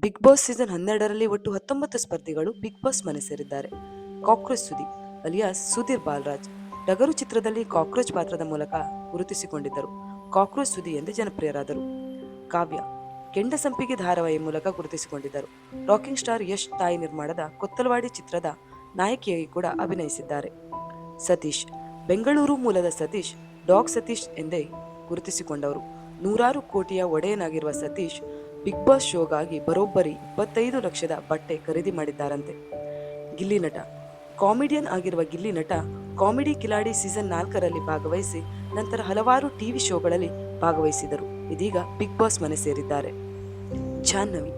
Big boss season ಹನ್ನೆರಡರಲ್ಲಿ ಒಟ್ಟು ಹತ್ತೊಂಬತ್ತು ಸ್ಪರ್ಧಿಗಳು ಬಿಗ್ ಬಾಸ್ ಮನೆ ಸೇರಿದ್ದಾರೆ. ಕಾಕ್ರೋಚ್ ಸುದೀಪ್, ಅಲಿಯಾಸ್ ಸುಧೀರ್ ಬಾಲರಾಜ್ ಟಗರು ಚಿತ್ರದಲ್ಲಿ ಕಾಕ್ರೋಚ್ ಪಾತ್ರದ ಮೂಲಕ ಗುರುತಿಸಿಕೊಂಡಿದ್ದರು. ಕಾಕ್ರೋಚ್ ಸುದಿ ಎಂದು ಜನಪ್ರಿಯರಾದರು. ಕಾವ್ಯ, ಕೆಂಡ ಸಂಪಿಗೆ ಧಾರಾವಾಹಿ ಮೂಲಕ ಗುರುತಿಸಿಕೊಂಡಿದ್ದರು. ರಾಕಿಂಗ್ ಸ್ಟಾರ್ ಯಶ್ ತಾಯಿ ನಿರ್ಮಾಣದ ಕೊತ್ತಲವಾಡಿ ಚಿತ್ರದ ನಾಯಕಿಯಾಗಿ ಕೂಡ ಅಭಿನಯಿಸಿದ್ದಾರೆ. ಸತೀಶ್, ಬೆಂಗಳೂರು ಮೂಲದ ಸತೀಶ್ ಡಾಗ್ ಸತೀಶ್ ಎಂದೇ ಗುರುತಿಸಿಕೊಂಡವರು. ನೂರಾರು ಕೋಟಿಯ ಒಡೆಯನಾಗಿರುವ ಸತೀಶ್ ಬಿಗ್ ಬಾಸ್ ಶೋಗಾಗಿ ಬರೋಬ್ಬರಿ ಇಪ್ಪತ್ತೈದು ಲಕ್ಷದ ಬಟ್ಟೆ ಖರೀದಿ ಮಾಡಿದ್ದಾರಂತೆ. ಗಿಲ್ಲಿ ನಟ. ಕಾಮಿಡಿಯನ್ ಆಗಿರುವ ಗಿಲ್ಲಿ ನಟ ಕಾಮಿಡಿ ಕಿಲಾಡಿ ಸೀಸನ್ ನಾಲ್ಕರಲ್ಲಿ ಭಾಗವಹಿಸಿ ನಂತರ ಹಲವಾರು ಟಿವಿ ಶೋಗಳಲ್ಲಿ ಭಾಗವಹಿಸಿದರು. ಇದೀಗ ಬಿಗ್ ಬಾಸ್ ಮನೆ ಸೇರಿದ್ದಾರೆ. ಜಾಹ್ನವಿ.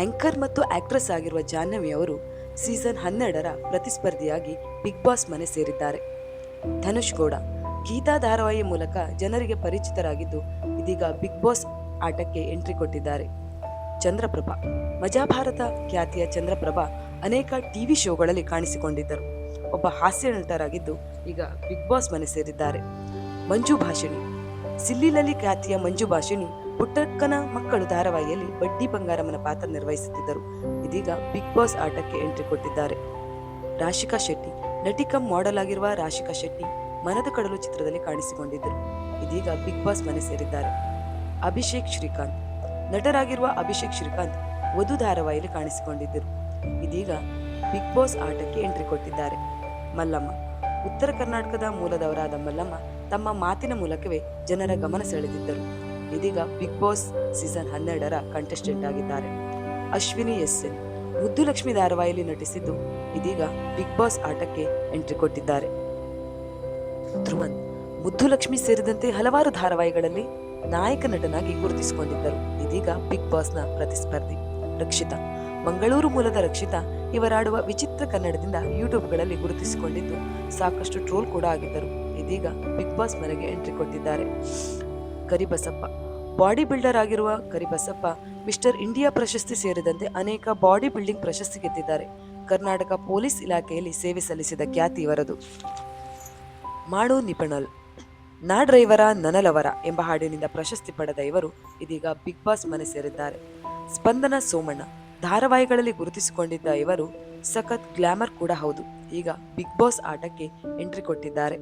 ಆಂಕರ್ ಮತ್ತು ಆಕ್ಟ್ರೆಸ್ ಆಗಿರುವ ಜಾಹ್ನವಿ ಅವರು ಸೀಸನ್ ಹನ್ನೆರಡರ ಪ್ರತಿಸ್ಪರ್ಧಿಯಾಗಿ ಬಿಗ್ ಬಾಸ್ ಮನೆ ಸೇರಿದ್ದಾರೆ. ಧನುಷ್ ಗೌಡ. ಗೀತಾ ಧಾರಾವಾಹಿ ಮೂಲಕ ಜನರಿಗೆ ಪರಿಚಿತರಾಗಿದ್ದು ಇದೀಗ ಬಿಗ್ ಬಾಸ್ ಆಟಕ್ಕೆ ಎಂಟ್ರಿ ಕೊಟ್ಟಿದ್ದಾರೆ. ಚಂದ್ರಪ್ರಭಾ. ಮಜಾಭಾರತ ಖ್ಯಾತಿಯ ಚಂದ್ರಪ್ರಭಾ ಅನೇಕ ಟಿವಿ ಶೋಗಳಲ್ಲಿ ಕಾಣಿಸಿಕೊಂಡಿದ್ದರು. ಒಬ್ಬ ಹಾಸ್ಯ ನಟರಾಗಿದ್ದು ಈಗ ಬಿಗ್ ಬಾಸ್ ಮನೆ ಸೇರಿದ್ದಾರೆ. ಮಂಜು ಭಾಷಿಣಿ. ಸಿಲ್ಲಿಲಲ್ಲಿ ಖ್ಯಾತಿಯ ಮಂಜು ಭಾಷಿಣಿ ಪುಟ್ಟಕ್ಕನ ಮಕ್ಕಳು ಧಾರಾವಾಹಿಯಲ್ಲಿ ಬಡ್ಡಿ ಬಂಗಾರಮ್ಮನ ಪಾತ್ರ ನಿರ್ವಹಿಸುತ್ತಿದ್ದರು. ಇದೀಗ ಬಿಗ್ ಬಾಸ್ ಆಟಕ್ಕೆ ಎಂಟ್ರಿ ಕೊಟ್ಟಿದ್ದಾರೆ. ರಾಶಿಕಾ ಶೆಟ್ಟಿ. ನಟಿ ಮಾಡೆಲ್ ಆಗಿರುವ ರಾಶಿಕಾ ಶೆಟ್ಟಿ ಮನದ ಕಡಲು ಚಿತ್ರದಲ್ಲಿ ಕಾಣಿಸಿಕೊಂಡಿದ್ದರು. ಇದೀಗ ಬಿಗ್ ಬಾಸ್ ಮನೆ ಸೇರಿದ್ದಾರೆ. ಅಭಿಷೇಕ್ ಶ್ರೀಕಾಂತ್. ನಟರಾಗಿರುವ ಅಭಿಷೇಕ್ ಶ್ರೀಕಾಂತ್ ವಧು ಧಾರಾವಾಹಿಯಲ್ಲಿ ಕಾಣಿಸಿಕೊಂಡಿದ್ದರು. ಇದೀಗ ಬಿಗ್ ಬಾಸ್ ಆಟಕ್ಕೆ ಎಂಟ್ರಿ ಕೊಟ್ಟಿದ್ದಾರೆ. ಮಲ್ಲಮ್ಮ. ಉತ್ತರ ಕರ್ನಾಟಕದ ಮೂಲದವರಾದ ಮಲ್ಲಮ್ಮ ತಮ್ಮ ಮಾತಿನ ಮೂಲಕವೇ ಜನರ ಗಮನ ಸೆಳೆದಿದ್ದರು. ಇದೀಗ ಬಿಗ್ ಬಾಸ್ ಸೀಸನ್ ಹನ್ನೆರಡರ ಕಂಟೆಸ್ಟೆಂಟ್ ಆಗಿದ್ದಾರೆ. Ashwini S N. ಮುದ್ದುಲಕ್ಷ್ಮಿ ಧಾರಾವಾಹಿಯಲ್ಲಿ ನಟಿಸಿದ್ದು ಇದೀಗ ಬಿಗ್ ಬಾಸ್ ಆಟಕ್ಕೆ ಎಂಟ್ರಿ ಕೊಟ್ಟಿದ್ದಾರೆ. ಧ್ರುವನ್. ಮುದ್ದುಲಕ್ಷ್ಮಿ ಸೇರಿದಂತೆ ಹಲವಾರು ಧಾರಾವಾಹಿಗಳಲ್ಲಿ ನಾಯಕ ನಟನಾಗಿ ಗುರುತಿಸಿಕೊಂಡಿದ್ದರು. ಇದೀಗ ಬಿಗ್ ಬಾಸ್ನ ಪ್ರತಿಸ್ಪರ್ಧಿ. ರಕ್ಷಿತಾ. ಮಂಗಳೂರು ಮೂಲದ ರಕ್ಷಿತಾ ಇವರಾಡುವ ವಿಚಿತ್ರ ಕನ್ನಡದಿಂದ ಯೂಟ್ಯೂಬ್ಗಳಲ್ಲಿ ಗುರುತಿಸಿಕೊಂಡಿದ್ದು ಸಾಕಷ್ಟು ಟ್ರೋಲ್ ಕೂಡ ಆಗಿದ್ದರು. ಇದೀಗ ಬಿಗ್ ಬಾಸ್ ಮನೆಗೆ ಎಂಟ್ರಿ ಕೊಟ್ಟಿದ್ದಾರೆ. ಕರಿಬಸಪ್ಪ. ಬಾಡಿ ಬಿಲ್ಡರ್ ಆಗಿರುವ ಕರಿಬಸಪ್ಪ, ಮಿಸ್ಟರ್ ಇಂಡಿಯಾ ಪ್ರಶಸ್ತಿ ಸೇರಿದಂತೆ ಅನೇಕ ಬಾಡಿ ಬಿಲ್ಡಿಂಗ್ ಪ್ರಶಸ್ತಿ ಗೆದ್ದಿದ್ದಾರೆ. ಕರ್ನಾಟಕ ಪೊಲೀಸ್ ಇಲಾಖೆಯಲ್ಲಿ ಸೇವೆ ಸಲ್ಲಿಸಿದ ಖ್ಯಾತಿ ಇವರದು. ಮಾಡೋ ನಿಪುಣಲ್. ನಾ ಡ್ರೈವರ ನನಲವರ ಎಂಬ ಹಾಡಿನಿಂದ ಪ್ರಶಸ್ತಿ ಪಡೆದ ಇವರು ಇದೀಗ ಬಿಗ್ ಬಾಸ್ ಮನೆ ಸೇರಿದ್ದಾರೆ. ಸ್ಪಂದನ ಸೋಮಣ್ಣ ಧಾರಾವಾಹಿಗಳಲ್ಲಿ ಗುರುತಿಸಿಕೊಂಡಿದ್ದ ಇವರು ಸಖತ್ ಗ್ಲಾಮರ್ ಕೂಡ ಹೌದು. ಈಗ ಬಿಗ್ ಬಾಸ್ ಆಟಕ್ಕೆ ಎಂಟ್ರಿ ಕೊಟ್ಟಿದ್ದಾರೆ.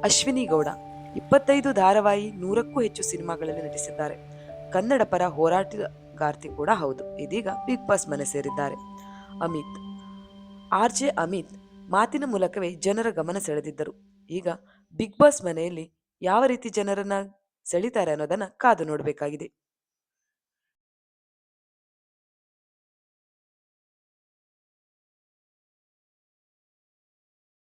ಅಶ್ವಿನಿ ಗೌಡ ಇಪ್ಪತ್ತೈದು ಧಾರಾವಾಹಿ ನೂರಕ್ಕೂ ಹೆಚ್ಚು ಸಿನಿಮಾಗಳಲ್ಲಿ ನಟಿಸಿದ್ದಾರೆ. ಕನ್ನಡ ಪರ ಹೋರಾಟಗಾರ್ತಿ ಕೂಡ ಹೌದು. ಇದೀಗ ಬಿಗ್ ಬಾಸ್ ಮನೆ ಸೇರಿದ್ದಾರೆ. ಅಮಿತ್ ಆರ್ ಜೆ ಅಮಿತ್ ಮಾತಿನ ಮೂಲಕವೇ ಜನರ ಗಮನ ಸೆಳೆದಿದ್ದರು. ಈಗ ಬಿಗ್ ಬಾಸ್ ಮನೆಯಲ್ಲಿ ಯಾವ ರೀತಿ ಜನರನ್ನ ಸೆಳಿತಾರೆ ಅನ್ನೋದನ್ನ ಕಾದು ನೋಡಬೇಕಾಗಿದೆ.